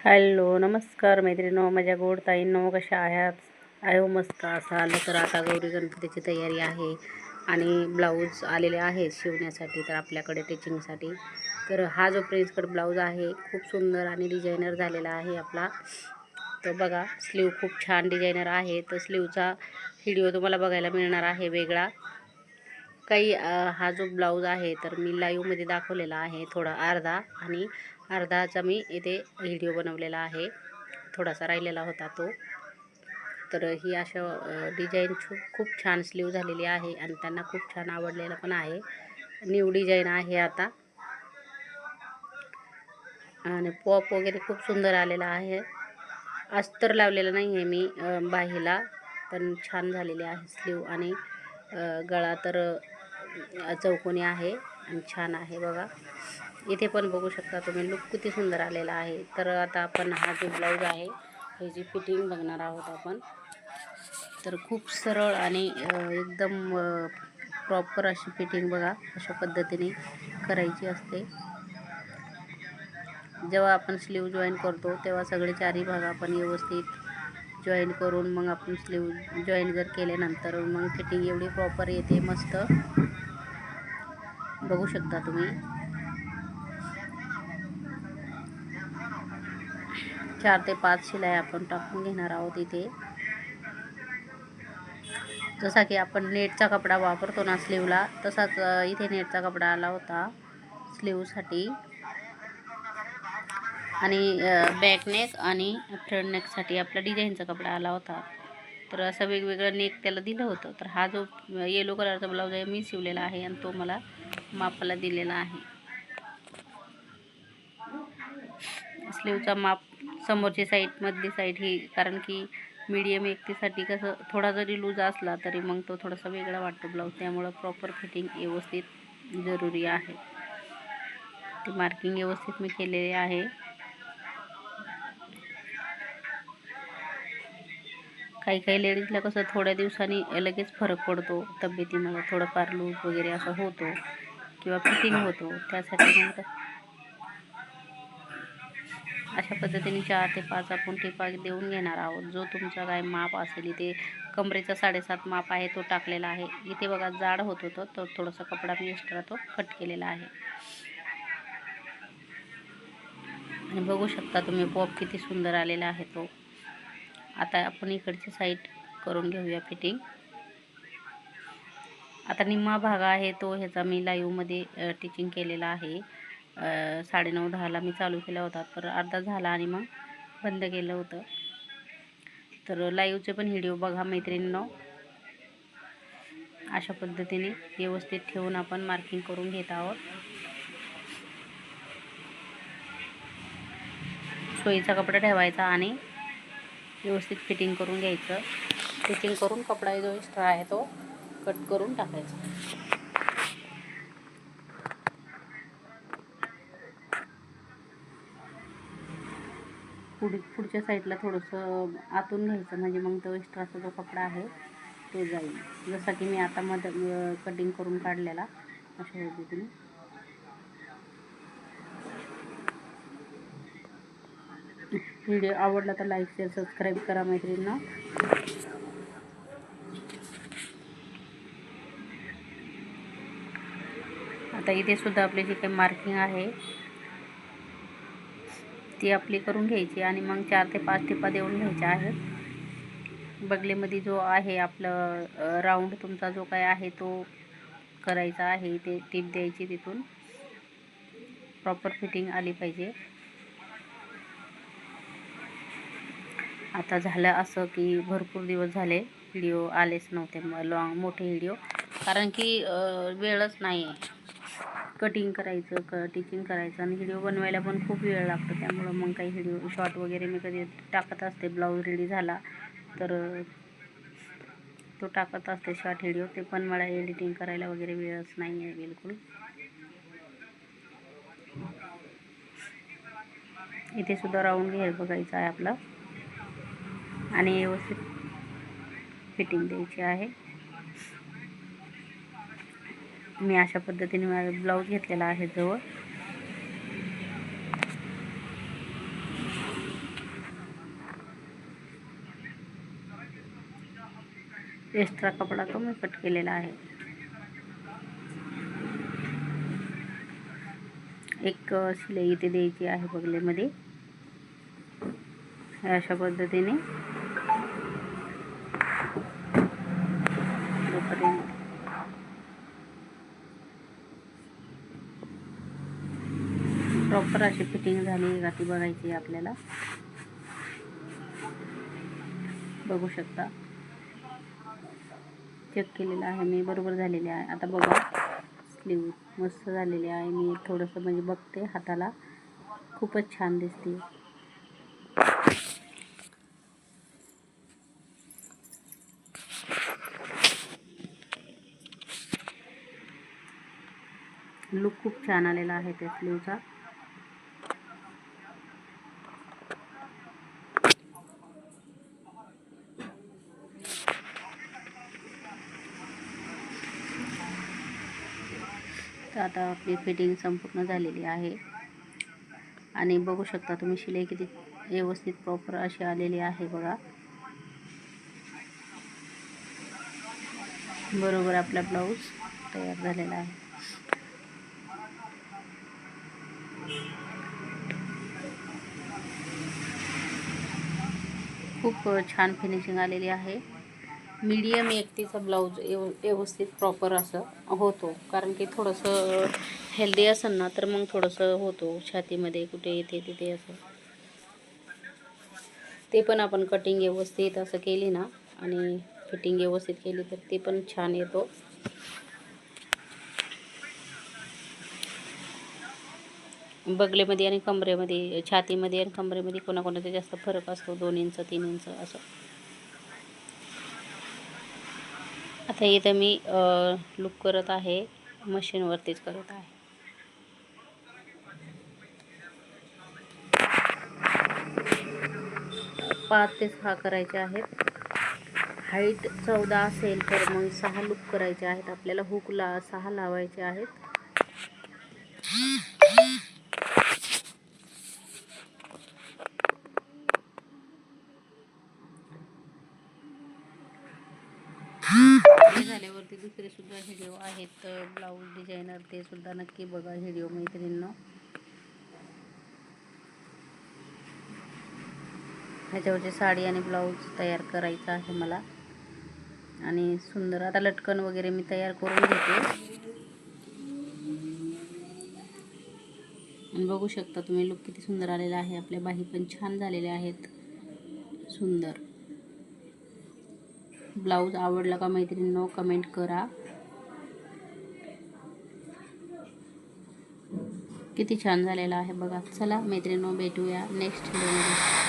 Hello नमस्कार मैत्रिणो माझ्या गोड ताईंनो कशा आहात? आयो मस्त असाल तर आता गौरी गणपतीची तयारी आहे आणि ब्लाऊज आलेले आहेत शिवण्यासाठी तर आपल्याकडे टिचिंगसाठी तर हा जो प्रिन्सकट ब्लाऊज आहे खूप सुंदर आणि डिझायनर झालेला आहे आपला. तर बघा स्लीव खूप छान डिझायनर आहे. तर स्लीवचा व्हिडिओ तुम्हाला बघायला मिळणार आहे वेगळा. काही हा जो ब्लाऊज आहे तर मी लाईव्हमध्ये दाखवलेला आहे थोडा अर्धा आणि अर्धाचा मी इथे व्हिडिओ बनवलेला आहे. थोडासा राहिलेला होता तो. तर ही अशा डिझाईन खूप छान स्लीव झालेली आहे आणि त्यांना खूप छान आवडलेलं पण आहे. न्यू डिझाईन आहे आता. आणि पॉप वगैरे खूप सुंदर आलेला आहे. अस्तर लावलेलं नाही आहे मी बाहीला पण छान झालेली आहे स्लीव आणि गळा तर चौकोनी आहे आणि छान आहे बघा. इथे पण बघू शकता तुम्ही. लुक किती सुंदर आलेला आहे. तर आता आपण हा जो ब्लाऊज आहे ह्याची फिटिंग बघणार आहोत आपण तर खूप सरळ आणि एकदम प्रॉपर अशी फिटिंग बघा अशा पद्धतीने करायची असते. जेव्हा आपण स्लीव जॉईन करतो तेव्हा सगळे चारही भाग आपण व्यवस्थित जॉईन करून मग आपण स्लीव जॉईन जर केल्यानंतर मग फिटिंग एवढी प्रॉपर येते मस्त. बघू शकता तुम्ही. चार ते पाच शिलाई आपण टाकून घेणार आहोत इथे. जसा की आपण नेटचा कपडा वापरतो ना स्लीवला तसाच इथे नेटचा कपडा आला होता स्लीवसाठी. आणि बॅक नेक आणि फ्रंट नेकसाठी आपला डिझाईनचा कपडा आला होता. तर असं वेगवेगळं नेक त्याला दिलं होतं. तर हा जो येलो कलरचा ब्लाऊज आहे मी शिवलेला आहे आणि तो मला मापाला दिलेला आहे. स्लीवचा माप समोरची साईड मधली साईड ही. कारण की मीडियम व्यक्तीसाठी कसं थोडा जरी लूज असला तरी मग तो थोडासा वेगळा वाटतो ब्लाऊज त्यामुळं प्रॉपर फिटिंग व्यवस्थित जरुरी आहे. ती मार्किंग व्यवस्थित मी केलेली आहे. काही काही लेडीजला कसं थोड्या दिवसांनी लगेच फरक पडतो तब्येतीमुळं. थोडंफार लूज वगैरे असं होतो किंवा फिटिंग होतो. त्यासाठी मग अशा पद्धतीने चार ते पाच आपण टिपा देऊन घेणार आहोत. जो तुमचा काय माप असेल इथे कमरेचा साडेसात माप आहे तो टाकलेला आहे. इथे बघा जाड होत होतं तो थोडासा कपडा मी एक्स्ट्रा तो कट केलेला आहे. आणि बघू शकता तुम्ही पॉप किती सुंदर आलेला आहे तो. आता आपण इकडची साईड करून घेऊया फिटिंग आता निम्मा भाग आहे तो ह्याचा मी लाईव्हमध्ये टिचिंग केलेला आहे. साडेनऊ दहाला मी चालू केला होता. तर अर्धा झाला आणि मग बंद केलं होतं. तर लाईव्हचे पण व्हिडिओ बघा मैत्रिणींनो. अशा पद्धतीने व्यवस्थित ठेवून आपण मार्किंग करून घेत आहोत. सोयीचा कपडा ठेवायचा आणि व्यवस्थित फिटिंग करून घ्यायचं. फिटिंग करून कपडा जो एक्स्ट्रा आहे तो कट करून टाकायचा. पुढ पुढच्या साईडला थोडंसं आतून घ्यायचं म्हणजे मग तो एक्स्ट्राचा जो कपडा आहे तो जाईल. जसा की मी आता मध कटिंग करून काढलेला. अशा पद्धतीने व्हिडिओ आवडला तर लाईक शेअर सबस्क्राईब करा मैत्रिणींना. आता इथे सुद्धा आपली जी काही मार्किंग आहे ती आपली करून घ्यायची आणि मग चार ते पाच टिपा देऊन घ्यायच्या आहेत. बगलेमध्ये जो आहे आपलं राऊंड तुमचा जो काय आहे तो करायचा आहे ते टीप द्यायची तिथून. प्रॉपर फिटिंग आली पाहिजे. आता झालं असं की भरपूर दिवस झाले व्हिडिओ आलेच नव्हते लॉंग मोठे व्हिडिओ कारण की वेळच नाही आहे कटिंग करायचं क टिचिंग करायचं आणि व्हिडिओ बनवायला पण खूप वेळ लागतो. त्यामुळं मग काही व्हिडिओ शॉर्ट वगैरे मी कधी टाकत असते. ब्लाऊज रेडी झाला तर तो टाकत असते शॉर्ट व्हिडिओ ते पण मला एडिटिंग करायला वगैरे वेळच नाही आहे बिलकुल. इथे सुद्धा राऊंड घेर बघायचं आहे आपलं. आणि व्यवस्थित फिटिंग द्यायची आहे. मी अशा पद्धतीने माझा ब्लाऊज घेतलेला आहे जवळ. एक्स्ट्रा कपडा तो मी कट केलेला आहे. एक शिलाई इथे द्यायची आहे बगलेमध्ये. अशा पद्धतीने. प्रॉपर अशी फिटिंग झाली का ती बघायची आहे आपल्याला. बघू शकता. चेक केलेलं आहे मी बरोबर झालेले आहे. आता बघा. स्लीव मस्त झालेली आहे. मी थोडंसं म्हणजे बघते हाताला. खूपच छान दिसते. लुक खूप छान आलेला आहे त्या स्लीवचा तर आता आपली फिटिंग संपूर्ण झालेली आहे. आणि बघू शकता तुम्ही शिलाई किती व्यवस्थित प्रॉपर अशी आलेली आहे बघा. बरोबर आपला ब्लाऊज तयार झालेला आहे. खूप छान फिनिशिंग आलेली आहे. मीडियम एकटीचा ब्लाऊज एव व्यवस्थित प्रॉपर असं होतो. कारण की थोडंसं हेल्दी असेल ना तर मग थोडंसं होतो. छातीमध्ये कुठे येते तिथे असं. ते पण आपण कटिंग व्यवस्थित असं केली ना आणि फिटिंग व्यवस्थित केली तर ते पण छान येतो. बगलेमध्ये आणि कमरेमध्ये छातीमध्ये आणि कमरेमध्ये कोणाकोणाचा जास्त फरक असतो दोन इंच तीन इंच असं. आता इथं मी लुक करत आहे. मशीनवरतीच करत आहे. पाच ते सहा करायचे आहेत. हाईट चौदा असेल तर मग सहा लुक करायचे आहेत. आपल्याला हुकला सहा लावायचे आहेत हे दुसरेसुद्धा सुद्धा व्हिडिओ आहेत ब्लाऊज डिझायनर ते सुद्धा नक्की बघा व्हिडिओ मैत्रिणींना. ह्याच्यावरची साडी आणि ब्लाऊज तयार करायचा आहे मला. आणि सुंदर आता लटकन वगैरे मी तयार करून घेते. आणि बघू शकता तुम्ही लुक किती सुंदर आलेला आहे. आपल्या बाही पण छान झालेल्या आहेत. सुंदर. ब्लाऊज आवडला का मैत्रिणींनो कमेंट करा. किती छान झालेला आहे बघा. चला मैत्रिणींनो भेटूया नेक्स्ट व्हिडिओमध्ये